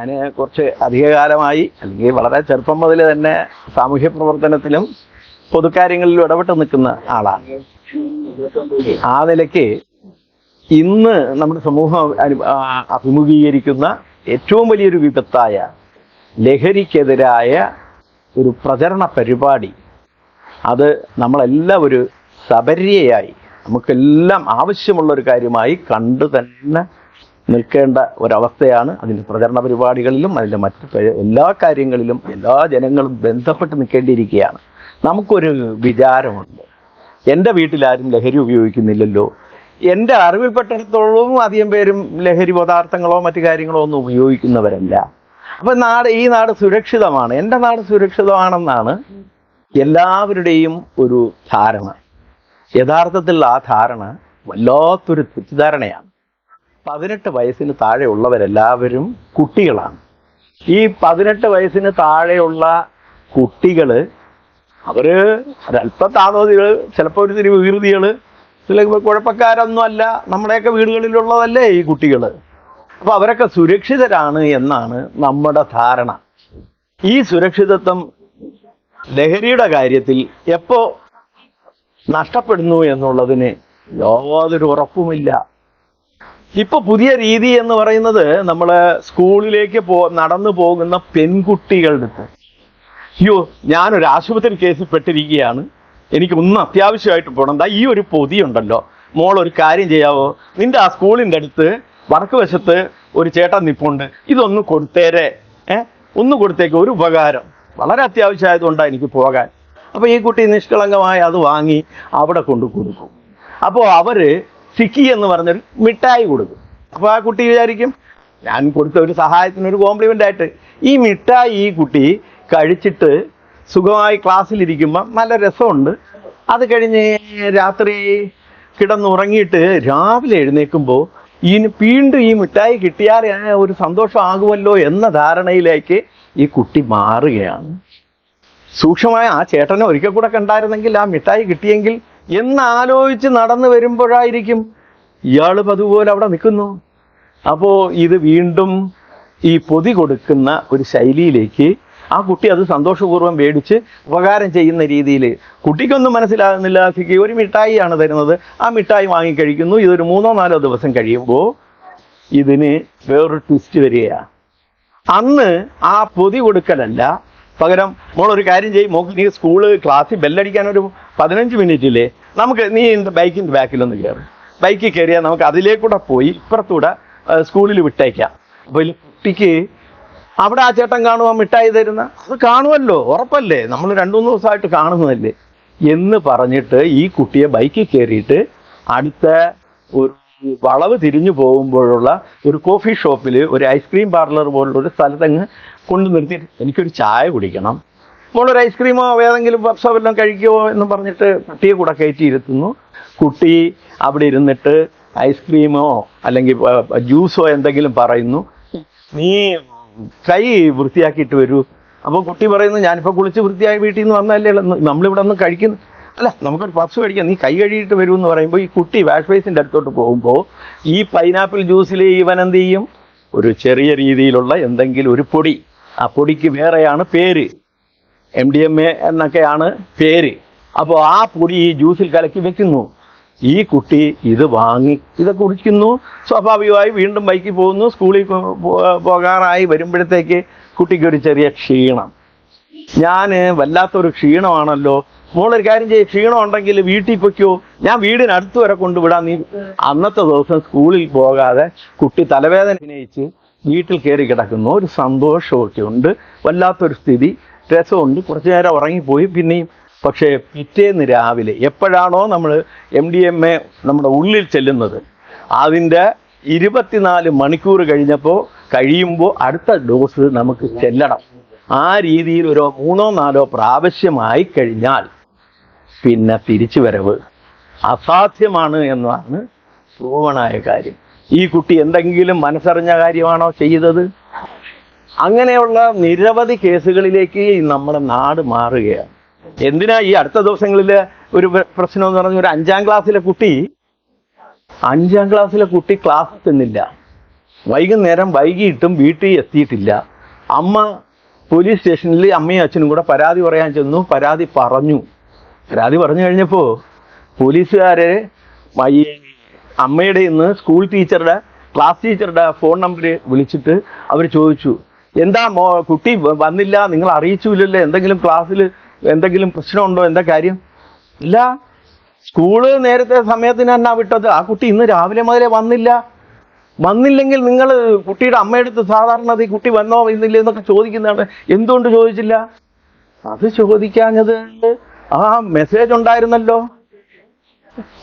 ഞാൻ കുറച്ച് അധികകാലമായി അല്ലെങ്കിൽ വളരെ ചെറുപ്പം മുതൽ തന്നെ സാമൂഹ്യ പ്രവർത്തനത്തിലും പൊതുകാര്യങ്ങളിലും ഇടപെട്ട് നിൽക്കുന്ന ആളാണ്. ആ നിലയ്ക്ക് ഇന്ന് നമ്മുടെ സമൂഹം അഭിമുഖീകരിക്കുന്ന ഏറ്റവും വലിയൊരു വിപത്തായ ലഹരിക്കെതിരായ ഒരു പ്രചരണ പരിപാടി. അത് നമ്മളെല്ലാം ഒരു സബര്യയായി നമുക്കെല്ലാം ആവശ്യമുള്ള ഒരു കാര്യമായി കണ്ടു തന്നെ നിൽക്കേണ്ട ഒരവസ്ഥയാണ് അതിന്റെ പ്രചരണ പരിപാടികളിലും അതിന്റെ മറ്റ് എല്ലാ കാര്യങ്ങളിലും എല്ലാ ജനങ്ങളും ബന്ധപ്പെട്ട് നിൽക്കേണ്ടിയിരിക്കുകയാണ്. നമുക്കൊരു വിചാരമുണ്ട്. എന്റെ വീട്ടിലാരും ലഹരി ഉപയോഗിക്കുന്നില്ലല്ലോ. എന്റെ അറിവിൽപ്പെട്ടിടത്തോളം അധികം പേരും ലഹരി പദാർത്ഥങ്ങളോ മറ്റു കാര്യങ്ങളോ ഒന്നും ഉപയോഗിക്കുന്നവരല്ല. അപ്പം നാട് ഈ നാട് സുരക്ഷിതമാണ്. എന്റെ നാട് സുരക്ഷിതമാണെന്നാണ് എല്ലാവരുടെയും ഒരു ധാരണ. യഥാർത്ഥത്തിൽ ആ ധാരണ വല്ലാത്തൊരു തെറ്റിദ്ധാരണയാണ്. പതിനെട്ട് വയസ്സിന് താഴെയുള്ളവരെല്ലാവരും കുട്ടികളാണ്. ഈ പതിനെട്ട് വയസ്സിന് താഴെയുള്ള കുട്ടികൾ അവർ ഒരല്പം താതോതികൾ ചിലപ്പോൾ ഒരു തിരി വികൃതികൾ അല്ലെങ്കിൽ കുഴപ്പക്കാരൊന്നും അല്ല. നമ്മുടെയൊക്കെ വീടുകളിലുള്ളതല്ലേ ഈ കുട്ടികൾ അപ്പോൾ അവരൊക്കെ സുരക്ഷിതരാണ് എന്നാണ് നമ്മുടെ ധാരണ. ഈ സുരക്ഷിതത്വം ലഹരിയുടെ കാര്യത്തിൽ എപ്പോൾ നഷ്ടപ്പെടുന്നു എന്നുള്ളതിന് യാതൊരു ഉറപ്പുമില്ല. ഇപ്പൊ പുതിയ രീതി എന്ന് പറയുന്നത് നമ്മൾ സ്കൂളിലേക്ക് പോ നടന്നു പോകുന്ന പെൺകുട്ടികളുടെ അടുത്ത്. അയ്യോ ഞാനൊരു ആശുപത്രി കേസിൽ പെട്ടിരിക്കുകയാണ്. എനിക്ക് ഒന്നും അത്യാവശ്യമായിട്ട് പോകണം എന്താ ഈ ഒരു പൊതിയുണ്ടല്ലോ. മോൾ ഒരു കാര്യം ചെയ്യാവോ? നിന്റെ ആ സ്കൂളിന്റെ അടുത്ത് വടക്ക് വശത്ത് ഒരു ചേട്ടൻ നിപ്പുണ്ട്. ഇതൊന്ന് കൊടുത്തേരെ. ഏ? ഒന്ന് കൊടുത്തേക്ക് ഒരു ഉപകാരം. വളരെ അത്യാവശ്യമായതുകൊണ്ടാണ് എനിക്ക് പോകാൻ. അപ്പൊ ഈ കുട്ടി നിഷ്കളങ്കമായി അത് വാങ്ങി അവിടെ കൊണ്ടു കൊടുക്കും അപ്പോൾ അവർ സിക്കി എന്ന് പറഞ്ഞൊരു മിഠായി കൊടുക്കും. അപ്പോൾ ആ കുട്ടി വിചാരിക്കും ഞാൻ കൊടുത്ത ഒരു സഹായത്തിന് ഒരു കോംപ്ലിമെന്റ് ആയിട്ട്. ഈ മിഠായി ഈ കുട്ടി കഴിച്ചിട്ട് സുഖമായി ക്ലാസ്സിലിരിക്കുമ്പോൾ നല്ല രസമുണ്ട്. അത് കഴിഞ്ഞ് രാത്രി കിടന്നുറങ്ങിയിട്ട് രാവിലെ എഴുന്നേൽക്കുമ്പോൾ ഇനി വീണ്ടും ഈ മിഠായി കിട്ടിയാൽ ഒരു സന്തോഷമാകുമല്ലോ എന്ന ധാരണയിലേക്ക് ഈ കുട്ടി മാറുകയാണ്. സൂക്ഷ്മമായ ആ ചേട്ടനെ ഒരിക്കൽ കൂടെ കണ്ടായിരുന്നെങ്കിൽ ആ മിഠായി കിട്ടിയെങ്കിൽ എന്നാലോചിച്ച് നടന്നു വരുമ്പോഴായിരിക്കും ഇയാൾ അതുപോലെ അവിടെ നിൽക്കുന്നു. അപ്പോൾ ഇത് വീണ്ടും ഈ പൊതി കൊടുക്കുന്ന ഒരു ശൈലിയിലേക്ക് ആ കുട്ടി അത് സന്തോഷപൂർവം മേടിച്ച് ഉപകാരം ചെയ്യുന്ന രീതിയിൽ കുട്ടിക്കൊന്നും മനസ്സിലാകുന്നില്ല. സിക്കി ഒരു മിഠായിയാണ് തരുന്നത്. ആ മിഠായി വാങ്ങിക്കഴിക്കുന്നു. ഇതൊരു മൂന്നോ നാലോ ദിവസം കഴിയുമ്പോൾ ഇതിന് വേറൊരു ട്വിസ്റ്റ് വരികയാണ് അന്ന് ആ പൊതി കൊടുക്കലല്ല. പകരം മോൾ ഒരു കാര്യം ചെയ്യും. മോക്ക് നീ സ്കൂൾ ക്ലാസ്സിൽ ബെല്ലടിക്കാൻ ഒരു പതിനഞ്ച് മിനിറ്റിൽ നമുക്ക് നീ ബൈക്കിന്റെ ബാക്കിലൊന്ന് കയറും ബൈക്കിൽ കയറിയാൽ നമുക്ക് അതിലേക്കൂടെ പോയി ഇപ്പുറത്തൂടെ സ്കൂളിൽ വിട്ടേക്കാം. അപ്പോൾ കുട്ടിക്ക് അവിടെ ആ ചേട്ടൻ കാണുവാൻ മിഠായി തരുന്ന? അത് കാണുമല്ലോ ഉറപ്പല്ലേ? നമ്മൾ രണ്ടു മൂന്ന് ദിവസമായിട്ട് കാണുന്നതല്ലേ? എന്ന് പറഞ്ഞിട്ട് ഈ കുട്ടിയെ ബൈക്കിൽ കയറിയിട്ട് അടുത്ത ഒരു വളവ് തിരിഞ്ഞു പോകുമ്പോഴുള്ള ഒരു കോഫി ഷോപ്പിൽ ഒരു ഐസ്ക്രീം പാർലർ പോലുള്ള ഒരു സ്ഥലത്തങ്ങ് കൊണ്ടു നിർത്തിയിട്ട് എനിക്കൊരു ചായ കുടിക്കണം. മോളൊരു ഐസ്ക്രീമോ ഏതെങ്കിലും പപ്സോ വല്ലതും കഴിക്കുമോ എന്ന് പറഞ്ഞിട്ട് കുട്ടിയെ കൂടെ കയറ്റി ഇരുത്തുന്നു. കുട്ടി അവിടെ ഇരുന്നിട്ട് ഐസ്ക്രീമോ അല്ലെങ്കിൽ ജ്യൂസോ എന്തെങ്കിലും പറയുന്നു. നീ കൈ വൃത്തിയാക്കിയിട്ട് വരൂ. അപ്പോൾ കുട്ടി പറയുന്നു ഞാനിപ്പോൾ കുളിച്ച് വൃത്തിയായി വീട്ടിൽ നിന്ന് വന്നതല്ലേ ഉള്ളൂ. നമ്മളിവിടെ ഒന്ന് കഴിക്കുന്നു. അല്ല നമുക്കൊരു പപ്സ് കഴിക്കാം നീ കൈ കഴുകിയിട്ട് വരൂ എന്ന് പറയുമ്പോൾ ഈ കുട്ടി വാഷ് ബേസിന്റെ അടുത്തോട്ട് പോകുമ്പോൾ ഈ പൈനാപ്പിൾ ജ്യൂസിൽ ഇവൻ എന്ത് ചെയ്യും? ഒരു ചെറിയ രീതിയിലുള്ള എന്തെങ്കിലും ഒരു പൊടി. ആ പൊടിക്ക് വേറെയാണ് പേര്. എം ഡി എം എ എന്നൊക്കെയാണ് പേര്. അപ്പോൾ ആ പൊടി ഈ ജ്യൂസിൽ കലക്കി വെക്കുന്നു. ഈ കുട്ടി ഇത് വാങ്ങി ഇത് കുടിക്കുന്നു. സ്വാഭാവികമായി വീണ്ടും ബൈക്കിൽ പോകുന്നു. സ്കൂളിൽ പോകാറായി വരുമ്പോഴത്തേക്ക് കുട്ടിക്ക് ഒരു ചെറിയ ക്ഷീണം. ഞാൻ വല്ലാത്തൊരു ക്ഷീണമാണല്ലോ. മോളൊരു കാര്യം ചെയ്യും ക്ഷീണം ഉണ്ടെങ്കിൽ വീട്ടിൽ പൊയ്ക്കോ. ഞാൻ വീടിനടുത്ത് വരെ കൊണ്ടുവിടാം. നീ അന്നത്തെ ദിവസം സ്കൂളിൽ പോകാതെ കുട്ടി തലവേദന അഭിനയിച്ച് വീട്ടിൽ കയറി കിടക്കുന്നു. ഒരു സന്തോഷമൊക്കെ ഉണ്ട്. വല്ലാത്തൊരു സ്ഥിതി. രസമുണ്ട് കുറച്ച് നേരം ഉറങ്ങിപ്പോയി പിന്നെയും. പക്ഷേ പിറ്റേന്ന് രാവിലെ എപ്പോഴാണോ നമ്മൾ എം ഡി എം എ നമ്മുടെ ഉള്ളിൽ ചെല്ലുന്നത്. അതിന്റെ ഇരുപത്തിനാല് മണിക്കൂർ കഴിഞ്ഞപ്പോൾ കഴിയുമ്പോൾ അടുത്ത ഡോസ് നമുക്ക് ചെല്ലണം. ആ രീതിയിൽ ഒരു മൂന്നോ നാലോ പ്രാവശ്യമായി കഴിഞ്ഞാൽ പിന്നെ തിരിച്ചു വരവ് അസാധ്യമാണ് എന്നാണ് പ്രൂവണായ കാര്യം. ഈ കുട്ടി എന്തെങ്കിലും മനസ്സറിഞ്ഞ കാര്യമാണോ ചെയ്തത്? അങ്ങനെയുള്ള നിരവധി കേസുകളിലേക്ക് നമ്മുടെ നാട് മാറുകയാണ്. എന്തിനാ ഈ അടുത്ത ദിവസങ്ങളിൽ ഒരു പ്രശ്നം എന്ന് പറഞ്ഞ ഒരു അഞ്ചാം ക്ലാസ്സിലെ കുട്ടി അഞ്ചാം ക്ലാസ്സിലെ കുട്ടി ക്ലാസ് തിന്നില്ല വൈകുന്നേരം വൈകിട്ടും വീട്ടിൽ എത്തിയിട്ടില്ല. അമ്മ പോലീസ് സ്റ്റേഷനിൽ അമ്മയും അച്ഛനും കൂടെ പരാതി പറയാൻ ചെന്നു. പരാതി പറഞ്ഞു. പരാതി പറഞ്ഞു കഴിഞ്ഞപ്പോൾ പോലീസുകാരെ ഈ അമ്മയുടെ ഇന്ന് സ്കൂൾ ടീച്ചറുടെ ക്ലാസ് ടീച്ചറുടെ ഫോൺ നമ്പർ വിളിച്ചിട്ട് അവർ ചോദിച്ചു. എന്താ മോ കുട്ടി വന്നില്ല നിങ്ങൾ അറിയിച്ചില്ലല്ലോ എന്തെങ്കിലും ക്ലാസ്സിൽ എന്തെങ്കിലും പ്രശ്നമുണ്ടോ? എന്താ കാര്യം? ഇല്ല. സ്കൂൾ നേരത്തെ സമയത്തിന് തന്നെ വിട്ടത്? ആ കുട്ടി ഇന്ന് രാവിലെ മുതലേ വന്നില്ല. വന്നില്ലെങ്കിൽ നിങ്ങൾ കുട്ടിയുടെ അമ്മയെടുത്ത് സാധാരണ ഈ കുട്ടി വന്നോ ഇന്നില്ല എന്നൊക്കെ ചോദിക്കുന്നതാണ്. എന്തുകൊണ്ട് ചോദിച്ചില്ല? അത് ചോദിക്കാഞ്ഞത് ആ മെസ്സേജ് ഉണ്ടായിരുന്നല്ലോ.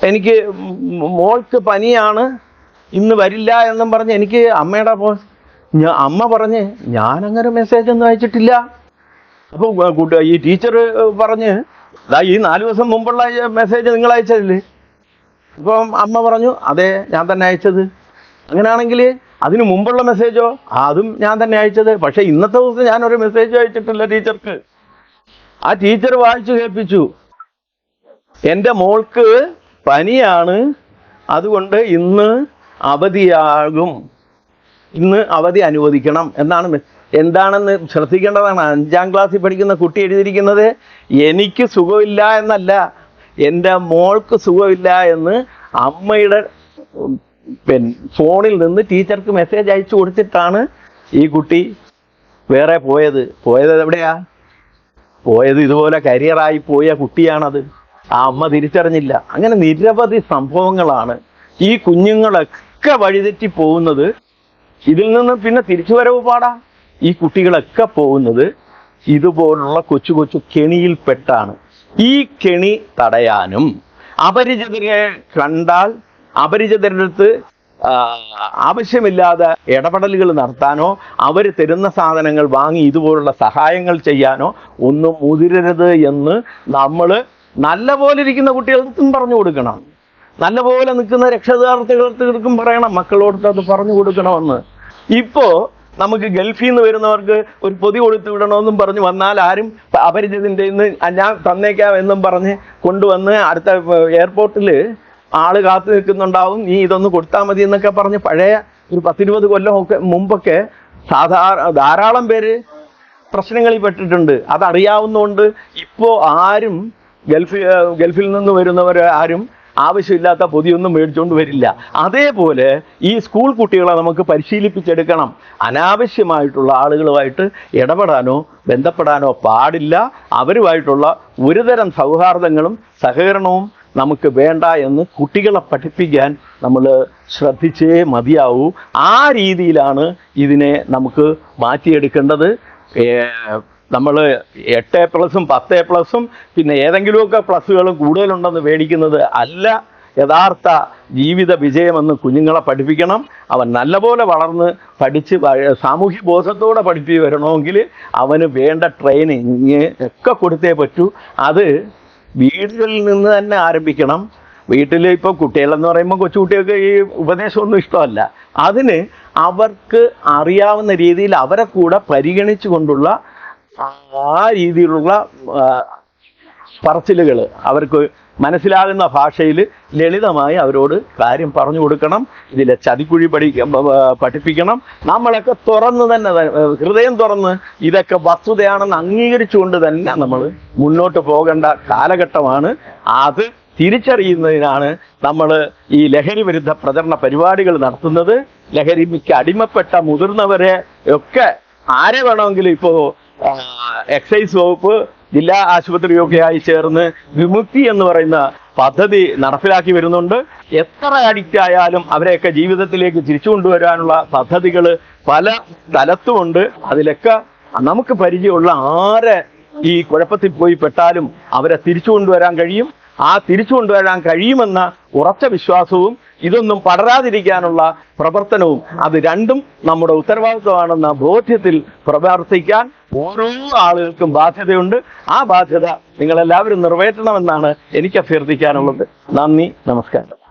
എനിക്ക് മോൾക്ക് പനിയാണ്. ഇന്ന് വരില്ല എന്നും പറഞ്ഞ് എനിക്ക് അമ്മയുടെ പോ ഞാ അമ്മ പറഞ്ഞ് ഞാനങ്ങനെ മെസ്സേജ് ഒന്നും അയച്ചിട്ടില്ല. അപ്പോൾ ഈ ടീച്ചർ പറഞ്ഞ് ദാ ഈ നാല് ദിവസം മുമ്പുള്ള മെസ്സേജ് നിങ്ങൾ അയച്ചതല്ലേ അപ്പം അമ്മ പറഞ്ഞു അതെ ഞാൻ തന്നെ അയച്ചത്. അങ്ങനെയാണെങ്കിൽ അതിനു മുമ്പുള്ള മെസ്സേജോ അതും ഞാൻ തന്നെ അയച്ചത്. പക്ഷെ ഇന്നത്തെ ദിവസം ഞാൻ ഒരു മെസ്സേജ് അയച്ചിട്ടില്ല ടീച്ചർക്ക് ആ ടീച്ചർ വായിച്ചു കേൾപ്പിച്ചു. എന്റെ മോൾക്ക് പനിയാണ്. അതുകൊണ്ട് ഇന്ന് അവധിയാകും. ഇന്ന് അവധി അനുവദിക്കണം എന്നാണ് എന്താണെന്ന് ശ്രദ്ധിക്കേണ്ടതാണ്. അഞ്ചാം ക്ലാസ്സിൽ പഠിക്കുന്ന കുട്ടി എഴുതിയിരിക്കുന്നത് എനിക്ക് സുഖമില്ല എന്നല്ല എന്റെ മോൾക്ക് സുഖമില്ല എന്ന് അമ്മയുടെ പിന്നെ ഫോണിൽ നിന്ന് ടീച്ചർക്ക് മെസ്സേജ് അയച്ചു കൊടുത്തിട്ടാണ് ഈ കുട്ടി വേറെ പോയത്. പോയത് എവിടെയാ? പോയത് ഇതുപോലെ കരിയറായി പോയ കുട്ടിയാണത്. ആ അമ്മ തിരിച്ചറിഞ്ഞില്ല. അങ്ങനെ നിരവധി സംഭവങ്ങളാണ് ഈ കുഞ്ഞുങ്ങളൊക്കെ വഴിതെറ്റി പോകുന്നത്. ഇതിൽ നിന്ന് പിന്നെ തിരിച്ചു വരവ് പാടാ. ഈ കുട്ടികളൊക്കെ പോകുന്നത് ഇതുപോലുള്ള കൊച്ചു കൊച്ചു കെണിയിൽപ്പെട്ടാണ് ഈ കെണി തടയാനും അപരിചിതരെ കണ്ടാൽ അപരിചിതരുടെ അടുത്ത് ആവശ്യമില്ലാതെ ഇടപെടലുകൾ നടത്താനോ അവർ തരുന്ന സാധനങ്ങൾ വാങ്ങി ഇതുപോലുള്ള സഹായങ്ങൾ ചെയ്യാനോ ഒന്നും മുതിരരുത് എന്ന് നമ്മൾ നല്ല പോലെ ഇരിക്കുന്ന കുട്ടികൾക്കും പറഞ്ഞു കൊടുക്കണം. നല്ല പോലെ നിൽക്കുന്ന രക്ഷകർത്താക്കൾക്കും പറയണം. മക്കളോട് അത് പറഞ്ഞു കൊടുക്കണമെന്ന്. ഇപ്പോ നമുക്ക് ഗൾഫിൽ നിന്ന് വരുന്നവർക്ക് ഒരു പൊതി കൊടുത്തു വിടണമെന്നും പറഞ്ഞ് വന്നാൽ ആരും അപരിചിതന്റെ നിന്ന് ഞാൻ തന്നേക്കാം എന്നും പറഞ്ഞ് കൊണ്ടുവന്ന് അടുത്ത എയർപോർട്ടിൽ ആൾ കാത്തു നിൽക്കുന്നുണ്ടാവും. നീ ഇതൊന്ന് കൊടുത്താൽ മതി എന്നൊക്കെ പറഞ്ഞ് പഴയ ഒരു പത്തിരുപത് കൊല്ലമൊക്കെ മുമ്പൊക്കെ സാധാരണ ധാരാളം പേര് പ്രശ്നങ്ങളിൽ പെട്ടിട്ടുണ്ട്. അതറിയാവുന്നതുകൊണ്ട് ഇപ്പോൾ ആരും ഗൾഫിൽ ഗൾഫിൽ നിന്ന് വരുന്നവർ ആരും ആവശ്യമില്ലാത്ത പൊതിയൊന്നും മേടിച്ചുകൊണ്ട് വരില്ല. അതേപോലെ ഈ സ്കൂൾ കുട്ടികളെ നമുക്ക് പരിശീലിപ്പിച്ചെടുക്കണം. അനാവശ്യമായിട്ടുള്ള ആളുകളുമായിട്ട് ഇടപെടാനോ ബന്ധപ്പെടാനോ പാടില്ല. അവരുമായിട്ടുള്ള ഒരുതരം സൗഹാർദ്ദങ്ങളും സഹകരണവും നമുക്ക് വേണ്ട എന്ന് കുട്ടികളെ പഠിപ്പിക്കാൻ നമ്മൾ ശ്രദ്ധിച്ചേ മതിയാവൂ. ആ രീതിയിലാണ് ഇതിനെ നമുക്ക് മാറ്റിയെടുക്കേണ്ടത്. നമ്മൾ എട്ട് എ പ്ലസും പത്ത് എ പ്ലസും പിന്നെ ഏതെങ്കിലുമൊക്കെ പ്ലസ്സുകളും കൂടുതലുണ്ടെന്ന് മേടിക്കുന്നത് അല്ല. യഥാർത്ഥ ജീവിത വിജയമെന്ന് കുഞ്ഞുങ്ങളെ പഠിപ്പിക്കണം. അവൻ നല്ലപോലെ വളർന്ന് പഠിച്ച് സാമൂഹ്യ ബോധത്തോടെ പഠിപ്പി വരണമെങ്കിൽ അവന് വേണ്ട ട്രെയിനിങ് ഒക്കെ കൊടുത്തേ പറ്റൂ. അത് വീടുകളിൽ നിന്ന് തന്നെ ആരംഭിക്കണം. വീട്ടിൽ ഇപ്പോൾ കുട്ടികളെന്ന് പറയുമ്പോൾ കൊച്ചുകുട്ടികൾക്ക് ഈ ഉപദേശമൊന്നും ഇഷ്ടമല്ല. അതിന് അവർക്ക് അറിയാവുന്ന രീതിയിൽ അവരെ കൂടെ പരിഗണിച്ചു കൊണ്ടുള്ള ആ രീതിയിലുള്ള പറച്ചിലുകൾ അവർക്ക് മനസ്സിലാകുന്ന ഭാഷയിൽ ലളിതമായി അവരോട് കാര്യം പറഞ്ഞു കൊടുക്കണം ഇതിലെ ചതിക്കുഴി പഠി പഠിപ്പിക്കണം. നമ്മളൊക്കെ തുറന്ന് തന്നെ ഹൃദയം തുറന്ന് ഇതൊക്കെ വസ്തുതയാണെന്ന് അംഗീകരിച്ചുകൊണ്ട് തന്നെ നമ്മൾ മുന്നോട്ട് പോകേണ്ട കാലഘട്ടമാണ്. അത് തിരിച്ചറിയുന്നതിനാണ് നമ്മൾ ഈ ലഹരി വിരുദ്ധ പ്രചരണ പരിപാടികൾ നടത്തുന്നത്. ലഹരിക്ക് അടിമപ്പെട്ട മുതിർന്നവരെ ഒക്കെ ആരെ വേണമെങ്കിലും ഇപ്പോൾ എക്സൈസ് വകുപ്പ് ജില്ലാ ആശുപത്രിയൊക്കെ ആയി ചേർന്ന് വിമുക്തി എന്ന് പറയുന്ന പദ്ധതി നടപ്പിലാക്കി വരുന്നുണ്ട്. എത്ര അഡിക്റ്റ് ആയാലും അവരെയൊക്കെ ജീവിതത്തിലേക്ക് തിരിച്ചു കൊണ്ടുവരാനുള്ള പദ്ധതികൾ പല സ്ഥലത്തുമുണ്ട് അതിലൊക്കെ നമുക്ക് പരിചയമുള്ള ആരെ ഈ കുഴപ്പത്തിൽ പോയി പെട്ടാലും അവരെ തിരിച്ചു കൊണ്ടുവരാൻ കഴിയും. ആ തിരിച്ചു കൊണ്ടുവരാൻ കഴിയുമെന്ന ഉറച്ച വിശ്വാസവും ഇതൊന്നും പടരാതിരിക്കാനുള്ള പ്രവർത്തനവും അത് രണ്ടും നമ്മുടെ ഉത്തരവാദിത്വമാണെന്ന ബോധ്യത്തിൽ പ്രവർത്തിക്കാൻ ഓരോ ആളുകൾക്കും ബാധ്യതയുണ്ട്. ആ ബാധ്യത നിങ്ങളെല്ലാവരും നിറവേറ്റണമെന്നാണ് എനിക്ക് അഭ്യർത്ഥിക്കാനുള്ളത്. നന്ദി നമസ്കാരം.